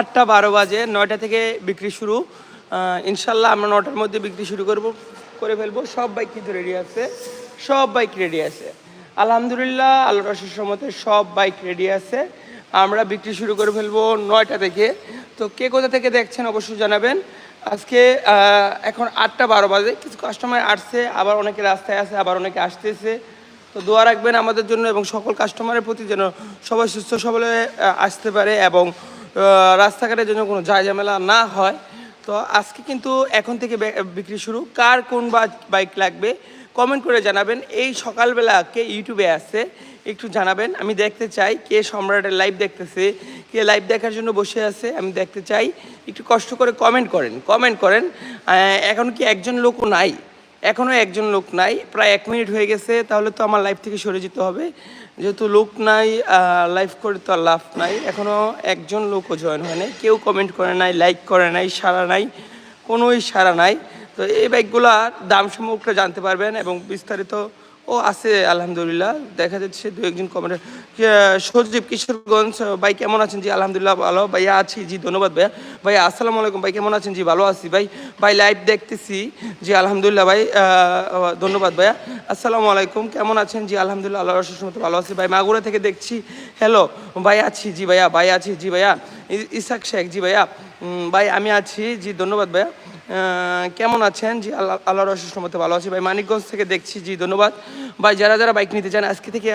আটটা বারো বাজে, নয়টা থেকে বিক্রি শুরু। ইনশাল্লাহ আমরা নটার মধ্যে বিক্রি শুরু করব, করে ফেলব। সব বাইক কিন্তু রেডি আছে, সব বাইক রেডি আছে। আলহামদুলিল্লাহ আল্লাহ রসের মতে সব বাইক রেডি আছে। আমরা বিক্রি শুরু করে ফেলব নয়টা থেকে। তো কে কোথা থেকে দেখছেন অবশ্যই জানাবেন। আজকে এখন আটটা বারো বাজে, কিছু কাস্টমার আসছে, আবার অনেকে রাস্তায় আছে, আবার অনেকে আসতেছে। তো দোয়া রাখবেন আমাদের জন্য এবং সকল কাস্টমারের প্রতি যেন সবাই সুস্থ সবলে আসতে পারে এবং রাস্তাঘাটে যেন কোনো ঝামেলা না হয়। তো আজকে কিন্তু এখন থেকে বিক্রি শুরু। কার কোন বাইক লাগবে কমেন্ট করে জানাবেন। এই সকালবেলা কে ইউটিউবে আছে, একটু জানাবেন। আমি দেখতে চাই কে সম্রাটের লাইভ দেখতেছে, কে লাইভ দেখার জন্য বসে আছে, আমি দেখতে চাই। একটু কষ্ট করে কমেন্ট করেন। কমেন্ট করেন। এখন কি একজন লোকও নাই? এখনও একজন লোক নাই, প্রায় এক মিনিট হয়ে গেছে, তাহলে তো আমার লাইফ থেকে সরে যেতে হবে। যেহেতু লোক নাই লাইফ করে তো আর লাভ নাই এখনও একজন লোকও জয়েন হয় নাই, কেউ কমেন্ট করে নাই লাইক করে নাই সারা নাই, কোনোই সারা নাই। তো এই বাইকগুলোর দাম সম্পর্কে জানতে পারবেন এবং বিস্তারিত ও আছে, আলহামদুলিল্লাহ। দেখা যাচ্ছে দু একজন কমেন্ট সজীব কিশোরগঞ্জ, ভাই কেমন আছেন? জি, আলহামদুলিল্লাহ ভালো। ভাইয়া আছি। জি, ধন্যবাদ ভাইয়া। ভাইয়া, আসসালামু আলাইকুম। ভাই কেমন আছেন? জি, ভালো আছি ভাই। ভাই লাইভ দেখতেছি। জি, আলহামদুলিল্লাহ ভাই ধন্যবাদ ভাইয়া। আসসালামু আলাইকুম। কেমন আছেন? জি, আলহামদুলিল্লাহ আল্লাহ মতো ভালো আছি। ভাই, মাগুরা থেকে দেখছি। হ্যালো ভাই আছি। জি, ভাইয়া, ভাই আছি। জি, ভাইয়া ইসাক শেখ। জি, ভাইয়া ভাই, আমি আছি। জি, ধন্যবাদ ভাইয়া। কেমন আছেন? জি, আল্লাহ, আল্লাহর অশেষ মতো ভালো আছি। ভাই, মানিকগঞ্জ থেকে দেখছি, জি, ধন্যবাদ। ভাই, যারা যারা বাইক নিতে চান, আজকে থেকে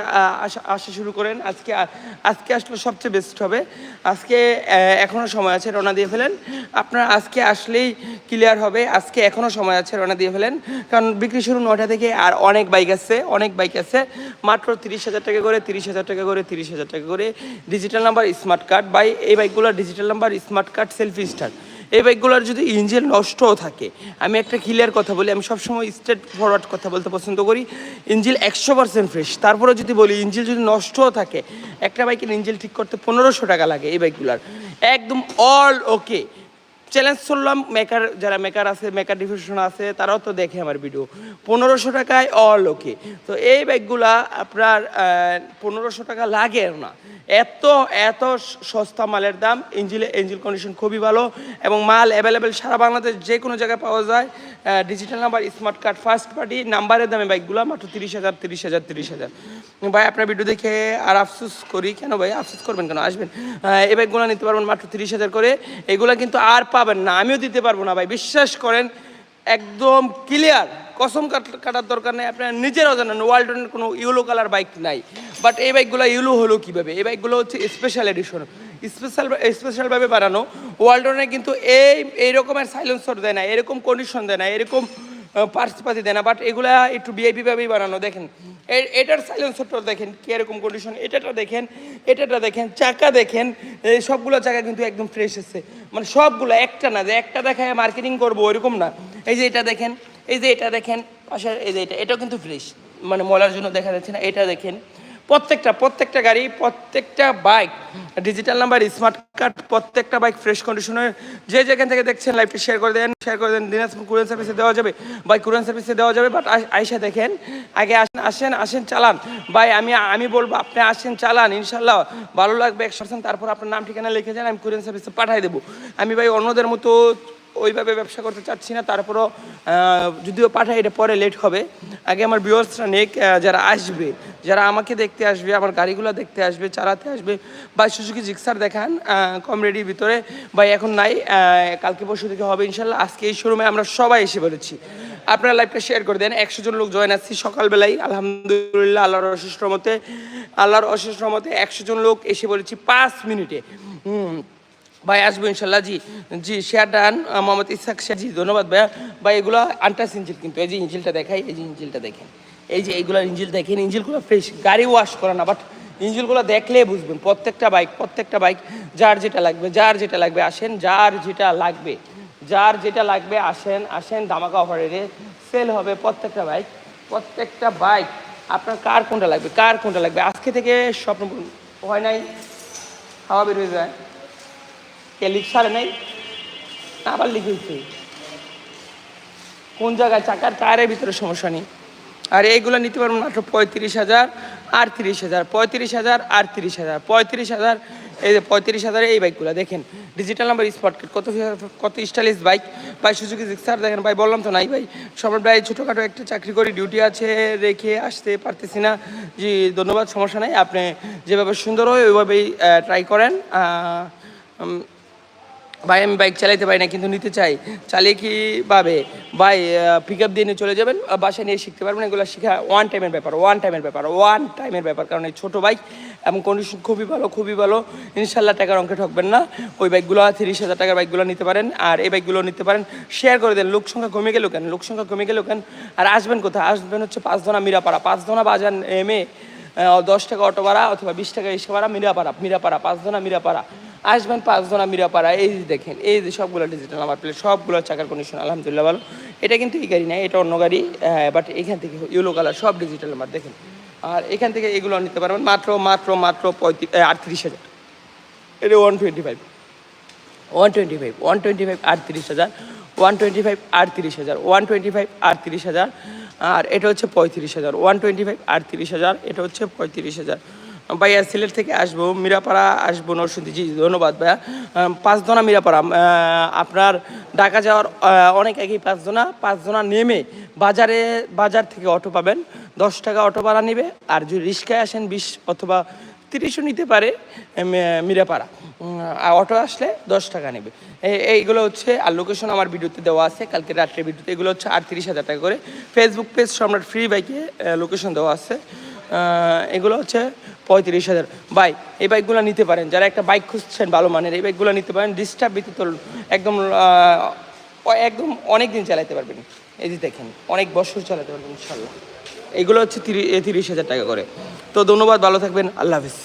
আসা আসা শুরু করেন। আজকে আজকে আসলে সবচেয়ে বেস্ট হবে। আজকে এখনও সময় আছে, রওনা দিয়ে ফেলেন। আপনার আজকে আসলেই ক্লিয়ার হবে। আজকে এখনও সময় আছে, রওনা দিয়ে ফেলেন। কারণ বিক্রি শুরু নটা থেকে আর অনেক বাইক আছে, অনেক বাইক আছে। মাত্র তিরিশ হাজার টাকা করে, তিরিশ হাজার টাকা করে, তিরিশ হাজার টাকা করে। Digital number smart card by এই বাইকগুলোর digital number smart card selfie start এই বাইকগুলোর যদি ইঞ্জিন নষ্টও থাকে, আমি একটা ক্লিয়ার কথা বলি, আমি সবসময় স্ট্রেট ফরওয়ার্ড কথা বলতে পছন্দ করি ইঞ্জিল একশো পার্সেন্ট ফ্রেশ তারপরে যদি বলি ইঞ্জিল যদি নষ্টও থাকে, একটা বাইকের ইঞ্জিল ঠিক করতে পনেরোশো টাকা লাগে এই বাইকগুলোর। একদম অল ওকে চ্যালেঞ্জ করলাম মেকার যারা মেকার আছে মেকার ডিভিশন আছে, তারাও তো দেখে আমার ভিডিও পনেরোশো টাকায় অল ওকে তো এই ব্যাগগুলা আপনার পনেরোশো টাকা লাগে না। এত এত সস্তা মালের দাম ইঞ্জিলে ইঞ্জিল কন্ডিশন খুবই ভালো এবং মাল অ্যাভেলেবেল সারা বাংলাদেশ যে কোনো জায়গায় পাওয়া যায়। Digital number smart card first party নাম্বারের দামে বাইকগুলো মাত্র তিরিশ হাজার তিরিশ হাজার তিরিশ হাজার। ভাই, আপনার ভিডিও দেখে আর আফসোস করি। কেন ভাই, আফসোস করবেন কেন? আসবেন। এই বাইকগুলো নিতে পারবেন মাত্র তিরিশ হাজার করে। এগুলো কিন্তু আর পাবেন না, আমিও দিতে পারব না ভাই। বিশ্বাস করেন, একদম ক্লিয়ার কসম কাট- কাটার দরকার নেই। আপনারা নিজেরাও জানেন ওয়ার্ল্ডনের কোনো ইউলো কালার বাইক নাই। বাট এই বাইকগুলো ইউলো হলো কীভাবে? এই বাইকগুলো হচ্ছে স্পেশাল এডিশন স্পেশাল স্পেশালভাবে বানানো। ওয়ার্ল্ডনে কিন্তু এই এই রকমের সাইলেন্সর দেয় না, এরকম কন্ডিশন দেয় না, এরকম পার্সপাতি দেয় না বাট এগুলা একটু ভিআইপি ভাবেই বানানো। দেখেন এটার সাইলেন্সরটা দেখেন, কীরকম কন্ডিশন এটাটা দেখেন এটাটা দেখেন, চাকা দেখেন সবগুলো চাকা কিন্তু একদম ফ্রেশ এসছে। মানে সবগুলো, একটা না, যে একটা দেখায় মার্কেটিং করব, ওইরকম না। এই যে এটা দেখেন, এই যে এটা দেখেন, পাশে এই যে এটা, এটাও কিন্তু ফ্রেশ মানে মলার জন্য দেখা যাচ্ছে না, এটা দেখেন। প্রত্যেকটা প্রত্যেকটা গাড়ি, প্রত্যেকটা bike digital number smart card প্রত্যেকটা বাইক ফ্রেশ কন্ডিশনের যে যেখান থেকে দেখছেন লাইভটা শেয়ার করে দেন শেয়ার করে দেন, দিনাজপুর কুরিয়ান সার্ভিসে দেওয়া যাবে বাই কুরিয়ান সার্ভিসে দেওয়া যাবে বাট আইসা দেখেন, আগে আসেন আসেন আসেন, চালান। ভাই, আমি আমি বলব, আপনি আসেন, চালান, ইনশাল্লাহ। ভালো লাগবে এক তারপর আপনার নাম, ঠিকানা লিখে যান আমি কুরিয়ান সার্ভিসে পাঠিয়ে দেবো। আমি ভাই অন্যদের মতো ওইভাবে ব্যবসা করতে চাচ্ছি না, তারপরও যদিও পাঠাই এটা পরে লেট হবে। আগে আমার ভিউয়ার্সরা নেক যারা আসবে, যারা আমাকে দেখতে আসবে, আমার গাড়িগুলো দেখতে আসবে, চালাতে আসবে, বা সুজুকি জিক্সার দেখান কম রেডির ভিতরে, বা এখন নাই কালকে পরশু থেকে হবে ইনশাল্লাহ, আজকে এই শোরুমে আমরা সবাই এসে পড়েছি। আপনারা লাইভটা শেয়ার করে দেন, একশো জন লোক জয়েন আসছি সকালবেলায়, আলহামদুলিল্লাহ, আল্লাহর অশেষ রহমতে, আল্লাহর অশেষ রহমতে একশো জন লোক এসে বলেছি পাঁচ মিনিটে। হুম ভাই, আসব ইনশাল্লাহ। জি জি শেয়ার ডান মোহাম্মদ ইসাক শেখ জি, ধন্যবাদ ভাইয়া। ভাই, এগুলো আন্টাস ইঞ্জিল কিন্তু। এই যে ইঞ্জিলটা দেখাই, এই যে ইঞ্জিলটা দেখেন। এই যে এইগুলো ইঞ্জিল দেখেন, ইঞ্জিলগুলো ফ্রেশ গাড়ি ওয়াশ করে না বাট ইঞ্জিলগুলো দেখলে বুঝবেন, প্রত্যেকটা বাইক প্রত্যেকটা বাইক যার যেটা লাগবে, যার যেটা লাগবে, আসেন, যার যেটা লাগবে, যার যেটা লাগবে, আসেন আসেন, ধামাকা অফারে সেল হবে প্রত্যেকটা বাইক প্রত্যেকটা বাইক আপনার কার কোনটা লাগবে, কার কোনটা লাগবে? আজকে থেকে স্বপ্ন হয় নাই, হাওয়া বের হয়ে যায়। কে লিখ সারে আবার লিখেছে কোন জায়গায় চাকার টায়ারের ভিতরে সমস্যা নেই। আর এইগুলো নিতে পারবেন মাত্র পঁয়ত্রিশ হাজার, আটত্রিশ হাজার, পঁয়ত্রিশ হাজার, আটত্রিশ হাজার, পঁয়ত্রিশ হাজার, এই যে পঁয়ত্রিশ হাজারে এই বাইকগুলো দেখেন ডিজিটাল নাম্বার স্পট কত কত স্টাইলিশ বাইক ভাই সুজুকি জিক্সার দেখেন, ভাই বললাম তো নাই ভাই, সবার ভাই ছোটোখাটো একটা চাকরি করি ডিউটি আছে, রেখে আসতে পারতেছি না। জি, ধন্যবাদ, সমস্যা নাই, আপনি যেভাবে সুন্দর হয় ওইভাবেই ট্রাই করেন ভাই আমি বাইক চালাইতে পারি না কিন্তু নিতে চাই। চালিয়ে কি পাবে ভাই পিক আপ দিয়ে নিয়ে চলে যাবেন বাসায় নিয়ে শিখতে পারবেন। এগুলো শেখা ওয়ান টাইমের ব্যাপার ওয়ান টাইমের ব্যাপার ওয়ান টাইমের ব্যাপার। কারণ এই ছোটো বাইক এবং কন্ডিশন খুবই ভালো খুবই ভালো। ইনশাল্লাহ টাকার অঙ্কে ঠকবেন না। ওই বাইকগুলো তিরিশ হাজার টাকার বাইকগুলো নিতে পারেন আর এই বাইকগুলো নিতে পারেন। শেয়ার করে দেন লোক সংখ্যা কমে গেল কেন? লোক সংখ্যা কমে গেল কেন? আর আসবেন কোথায়? আসবেন হচ্ছে পাঁচদোনা মিরাপাড়া। পাঁচদোনা বাজার এমে আহ, দশ টাকা অটো ভাড়া অথবা বিশ টাকা রিক্সা ভাড়া মিরাপাড়া মিরাপাড়া পাঁচদোনা মিরাপাড়া। আসবেন পাঁচজনা মিরাপাড়া এই যে দেখেন, এই যে সবগুলো ডিজিটাল নাম্বার প্লেট সবগুলো চাকার কন্ডিশন আলহামদুলিল্লাহ ভালো। এটা কিন্তু এই গাড়ি না, এটা অন্য গাড়ি বাট এখান থেকে ইয়েলো কালার সব ডিজিটাল নাম্বার দেখেন। আর এখান থেকে এগুলো নিতে পারবেন, মাত্র মাত্র মাত্র পঁয়ত্রিশ আটত্রিশ হাজার। এটা one twenty five one twenty five one twenty five আটত্রিশ হাজার। ওয়ান টোয়েন্টি ফাইভ আটত্রিশ হাজার। ওয়ান টোয়েন্টি ফাইভ আটত্রিশ হাজার। আর এটা হচ্ছে পঁয়ত্রিশ হাজার। ওয়ান টোয়েন্টি ফাইভ আটত্রিশ হাজার। এটা হচ্ছে পঁয়ত্রিশ হাজার। ভাইয়া সিলেট থেকে আসব মিরাপাড়া আসব নরসিংদী। জি ধন্যবাদ ভাইয়া। আহ, পাঁচদোনা মিরাপাড়া। আপনার ঢাকা যাওয়ার অনেক আগেই পাঁচজনা। পাঁচজনা নেমে বাজারে বাজার থেকে অটো পাবেন। দশ টাকা অটো ভাড়া নেবে। আর যদি রিক্সায় আসেন বিশ অথবা তিরিশও নিতে পারে মিরাপাড়া। অটো আসলে দশ টাকা নেবে। এইগুলো হচ্ছে আর লোকেশন আমার ভিডিওতে দেওয়া আছে। কালকে রাত্রে ভিডিওতে। এগুলো হচ্ছে আটত্রিশ হাজার টাকা করে। ফেসবুক পেজ সম্রাট ফ্রি বাইকে লোকেশন দেওয়া আছে। এগুলো হচ্ছে পঁয়ত্রিশ হাজার। বাই এই বাইকগুলো নিতে পারেন। যারা একটা বাইক খুঁজছেন, ভালো মানের, এই বাইকগুলো নিতে পারেন। ডিস্টার্ব ব্যতীত একদম একদম অনেক দিন চালাতে পারবেন। এই যে দেখেন, অনেক বছর চালাতে পারবেন ইনশাল্লাহ এগুলো হচ্ছে তিরিশ হাজার টাকা করে। তো ধন্যবাদ, ভালো থাকবেন। আল্লাহ হাফিজ।